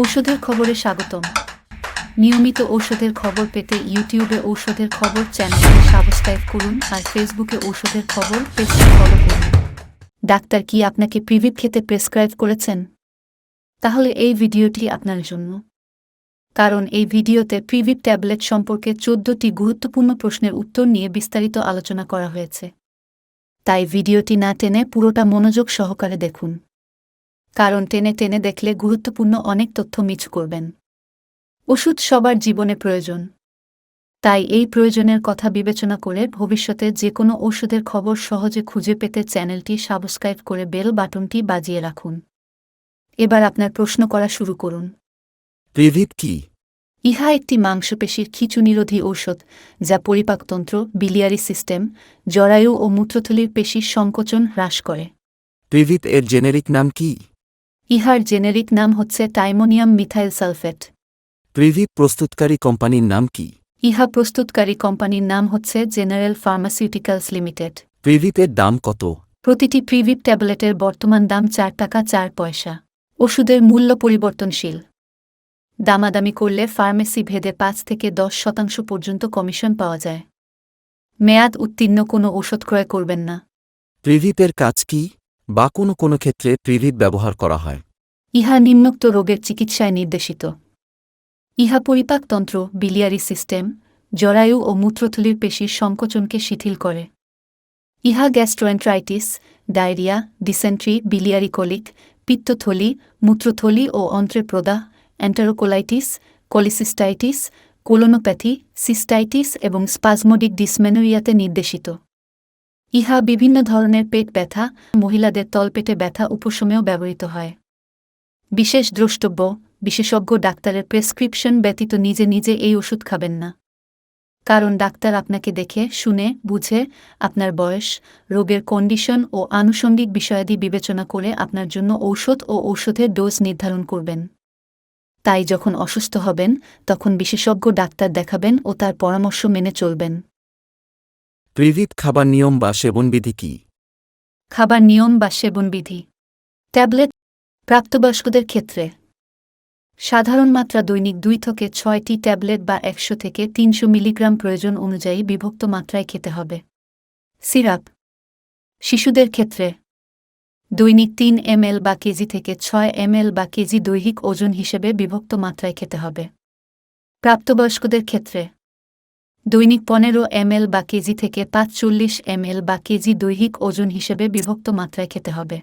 ঔষধের খবরে স্বাগতম। নিয়মিত ঔষধের খবর পেতে ইউটিউবে ঔষধের খবর চ্যানেলকে সাবস্ক্রাইব করুন আর ফেসবুকে ঔষধের খবর, পেজটি ফলো করুন। ডাক্তার কি আপনাকে প্রিভিপ খেতে প্রেসক্রাইব করেছেন? তাহলে এই ভিডিওটি আপনার জন্য। কারণ এই ভিডিওতে প্রিভিপ ট্যাবলেট সম্পর্কে চোদ্দটি গুরুত্বপূর্ণ প্রশ্নের উত্তর নিয়ে বিস্তারিত আলোচনা করা হয়েছে। তাই ভিডিওটি না টেনে পুরোটা মনোযোগ সহকারে দেখুন। কারণ টেনে টেনে দেখলে গুরুত্বপূর্ণ অনেক তথ্য মিছ করবেন। ওষুধ সবার জীবনে প্রয়োজন। তাই এই প্রয়োজনের কথা বিবেচনা করে ভবিষ্যতে যে কোনো ওষুধের খবর সহজে খুঁজে পেতে চ্যানেলটি সাবস্ক্রাইব করে বেল বাটনটি বাজিয়ে রাখুন। এবার আপনার প্রশ্ন করা শুরু করুন। কি? ইহা একটি মাংসপেশির খিচুনিরোধী ঔষধ যা পরিপাকতন্ত্র বিলিয়ারি সিস্টেম জরায়ু ও মূত্রথলির পেশির সংকোচন হ্রাস করে। প্রিভিপ এর জেনেরিক নাম কি? ইহার জেনেরিক নাম হচ্ছে টাইমোনিয়াম মিথাইল সালফেট। প্রিভিপ প্রস্তুতকারী কোম্পানির নাম কি? ইহা প্রস্তুতকারী কোম্পানির নাম হচ্ছে জেনারেল ফার্মাসিউটিক্যালস লিমিটেড। প্রিভিপের দাম কত? প্রতিটি প্রিভিপ ট্যাবলেটের বর্তমান দাম চার টাকা চার পয়সা। ওষুধের মূল্য পরিবর্তনশীল। দামাদামি করলে ফার্মেসি ভেদে পাঁচ থেকে দশ শতাংশ পর্যন্ত কমিশন পাওয়া যায়। মেয়াদ উত্তীর্ণ কোনো ওষুধ ক্রয় করবেন না। প্রিভিপের কাজ কি? বা কোনো কোনো ক্ষেত্রে প্রিভিপ ব্যবহার করা হয়। ইহা নিম্নোক্ত রোগের চিকিৎসায় নির্দেশিত। ইহা পরিপাকতন্ত্র বিলিয়ারি সিস্টেম জরায়ু ও মূত্রথলির পেশির সংকোচনকে শিথিল করে। ইহা gastroenteritis diarrhoea dysentery biliary colic পিত্তথলি, মূত্রথলি ও অন্ত্রে প্রদাহ অ্যান্টারোকোলাইটিস কলিসিস্টাইটিস কোলোনোপ্যাথি সিস্টাইটিস এবং স্পাজমোডিক ডিসমেনোরিয়াতে নির্দেশিত। ইহা বিভিন্ন ধরনের পেট ব্যথা, মহিলাদের তলপেটে ব্যথা উপশমেও ব্যবহৃত হয়। বিশেষ দ্রষ্টব্য, বিশেষজ্ঞ ডাক্তারের প্রেসক্রিপশন ব্যতীত নিজে নিজে এই ওষুধ খাবেন না। কারণ ডাক্তার আপনাকে দেখে, শুনে, বুঝে, আপনার বয়স, রোগের কন্ডিশন ও আনুষঙ্গিক বিষয়াদি বিবেচনা করে আপনার জন্য ঔষধ ও ঔষধের ডোজ নির্ধারণ করবেন। তাই যখন অসুস্থ হবেন, তখন বিশেষজ্ঞ ডাক্তার দেখাবেন ও তার পরামর্শ মেনে চলবেন। প্রিভিপ খাবার নিয়ম বা সেবনবিধি কি? খাবার নিয়ম বা সেবনবিধি। ট্যাবলেট প্রাপ্তবয়স্কদের ক্ষেত্রে। সাধারণ মাত্রা দৈনিক দুই থেকে ছয়টি ট্যাবলেট বা একশো থেকে তিনশো মিলিগ্রাম প্রয়োজন অনুযায়ী বিভক্ত মাত্রায় খেতে হবে। সিরাপ শিশুদের ক্ষেত্রে। দৈনিক তিন এমএল বা কেজি থেকে ছয় এমএল বা কেজি দৈহিক ওজন হিসেবে বিভক্ত মাত্রায় খেতে হবে। প্রাপ্তবয়স্কদের ক্ষেত্রে। দৈনিক পনেরো এমএল বা কেজি থেকে পাঁচ পাঁচচল্লিশ এমএল বা কেজি দৈহিক ওজন হিসেবে বিভক্ত মাত্রায় খেতে হবে।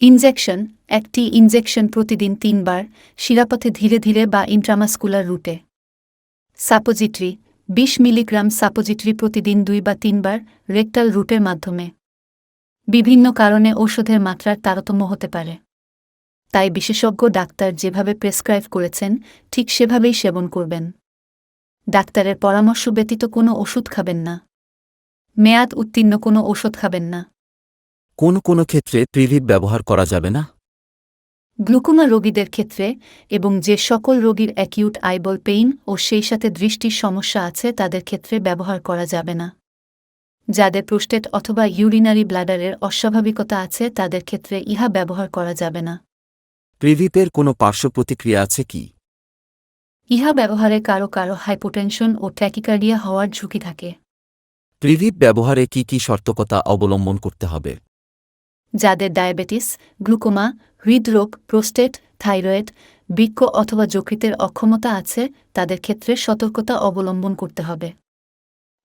ইনজেকশন, একটি ইনজেকশন প্রতিদিন তিনবার, শিরাপথে ধীরে ধীরে বা ইন্ট্রামাস্কুলার রুটে। সাপোজিটরি, বিশ মিলিগ্রাম সাপোজিটরি প্রতিদিন দুই বা তিনবার রেকটাল রুটের মাধ্যমে। বিভিন্ন কারণে ঔষধের মাত্রার তারতম্য হতে পারে। তাই বিশেষজ্ঞ ডাক্তার যেভাবে প্রেসক্রাইব করেছেন, ঠিক সেভাবেই সেবন করবেন। ডাক্তারের পরামর্শ ব্যতীত কোনো ওষুধ খাবেন না। মেয়াদ উত্তীর্ণ কোনো ওষুধ খাবেন না। কোন কোন ক্ষেত্রে প্রিভিপ ব্যবহার করা যাবে না? গ্লুকোমা রোগীদের ক্ষেত্রে এবং যে সকল রোগীর অ্যাকিউট আইবল পেইন ও সেই সাথে দৃষ্টির সমস্যা আছে তাদের ক্ষেত্রে ব্যবহার করা যাবে না। যাদের প্রোস্টেট অথবা ইউরিনারি ব্লাডারের অস্বাভাবিকতা আছে তাদের ক্ষেত্রে ইহা ব্যবহার করা যাবে না। প্রিভিপের কোনো পার্শ্ব প্রতিক্রিয়া আছে কি? ইহা ব্যবহারে কারও কারও হাইপোটেনশন ও ট্র্যাকিকার্ডিয়া হওয়ার ঝুঁকি থাকে। প্রিভিপ ব্যবহারে কি কি সতর্কতা অবলম্বন করতে হবে? যাদের ডায়াবেটিস গ্লুকোমা হৃদরোগ প্রোস্টেট থাইরয়েড বৃক্ক অথবা যকৃতের অক্ষমতা আছে তাদের ক্ষেত্রে সতর্কতা অবলম্বন করতে হবে।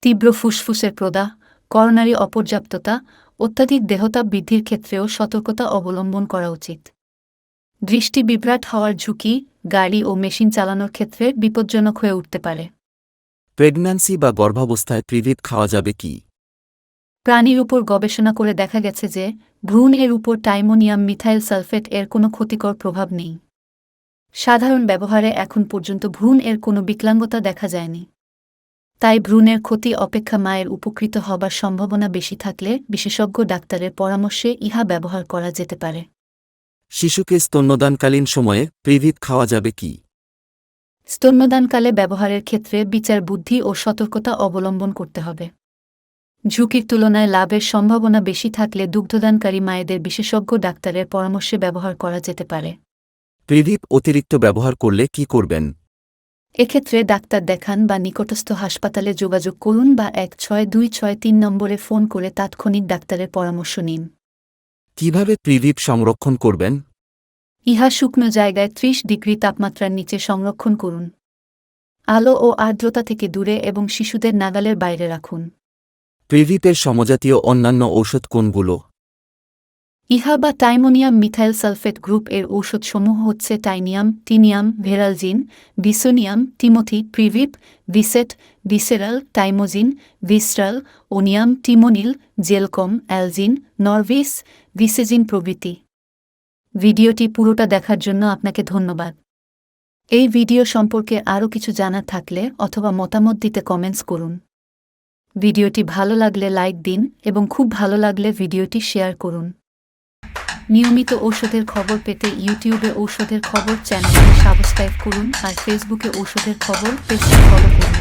তীব্র ফুসফুসের প্রদাহ করোনারি অপর্যাপ্ততা অত্যাধিক দেহতা বৃদ্ধির ক্ষেত্রেও সতর্কতা অবলম্বন করা উচিত। দৃষ্টি বিভ্রাট হওয়ার ঝুঁকি গাড়ি ও মেশিন চালানোর ক্ষেত্রে বিপজ্জনক হয়ে উঠতে পারে। প্রেগন্যান্সি বা গর্ভাবস্থায় প্রিভিপ খাওয়া যাবে কি? প্রাণীর উপর গবেষণা করে দেখা গেছে যে ভ্রূণ এর উপর টাইমোনিয়াম মিথাইল সালফেট এর কোনো ক্ষতিকর প্রভাব নেই। সাধারণ ব্যবহারে এখন পর্যন্ত ভ্রূণ এর কোনো বিকলাঙ্গতা দেখা যায়নি। তাই ভ্রূণের ক্ষতি অপেক্ষা মায়ের উপকৃত হবার সম্ভাবনা বেশি থাকলে বিশেষজ্ঞ ডাক্তারের পরামর্শে ইহা ব্যবহার করা যেতে পারে। শিশুকে স্তন্যদানকালীন সময়ে প্রিভিপ খাওয়া যাবে কি? স্তন্যদানকালে ব্যবহারের ক্ষেত্রে বিচার বুদ্ধি ও সতর্কতা অবলম্বন করতে হবে। ঝুঁকির তুলনায় লাভের সম্ভাবনা বেশি থাকলে দুগ্ধদানকারী মায়েদের বিশেষজ্ঞ ডাক্তারের পরামর্শে ব্যবহার করা যেতে পারে। প্রিভিপ অতিরিক্ত ব্যবহার করলে কি করবেন? এক্ষেত্রে ডাক্তার দেখান বা নিকটস্থ হাসপাতালে যোগাযোগ করুন বা এক ছয় দুই ছয় তিন নম্বরে ফোন করে তাৎক্ষণিক ডাক্তারের পরামর্শ নিন। কীভাবে প্রিভিপ সংরক্ষণ করবেন? ইহা শুকনো জায়গায় ত্রিশ ডিগ্রি তাপমাত্রার নিচে সংরক্ষণ করুন। আলো ও আর্দ্রতা থেকে দূরে এবং শিশুদের নাগালের বাইরে রাখুন। ত্রিদীপের সমজাতীয় অন্যান্য ঔষধ কোনগুলো? ইহা বা টাইমোনিয়াম মিথাইল সালফেট গ্রুপ এর ঔষধসমূহ হচ্ছে টাইনিয়াম, টিনিয়াম, ভেরালজিন, বিসোনিয়াম, টিমোথি, প্রিভিপ, ভিসেট, ভিসেরাল টাইমোজিন ভিস্ট্রাল ওনিয়াম, টিমোনিল, জেলকম, অ্যালজিন, নরভিস, ভিসেজিন প্রভৃতি। ভিডিওটি পুরোটা দেখার জন্য আপনাকে ধন্যবাদ। এই ভিডিও সম্পর্কে আরও কিছু জানার থাকলে অথবা মতামত দিতে কমেন্টস করুন। ভিডিওটি ভালো লাগলে লাইক দিন এবং খুব ভালো লাগলে ভিডিওটি শেয়ার করুন। নিয়মিত ঔষধের খবর পেতে ইউটিউবে ঔষধের খবর চ্যানেলটি সাবস্ক্রাইব করুন আর ফেসবুকে ঔষধের খবর পেজটি ফলো করুন।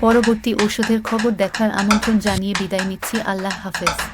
পরবর্তী ঔষধের খবর দেখার আমন্ত্রণ জানিয়ে বিদায় নিচ্ছি। আল্লাহ হাফেজ।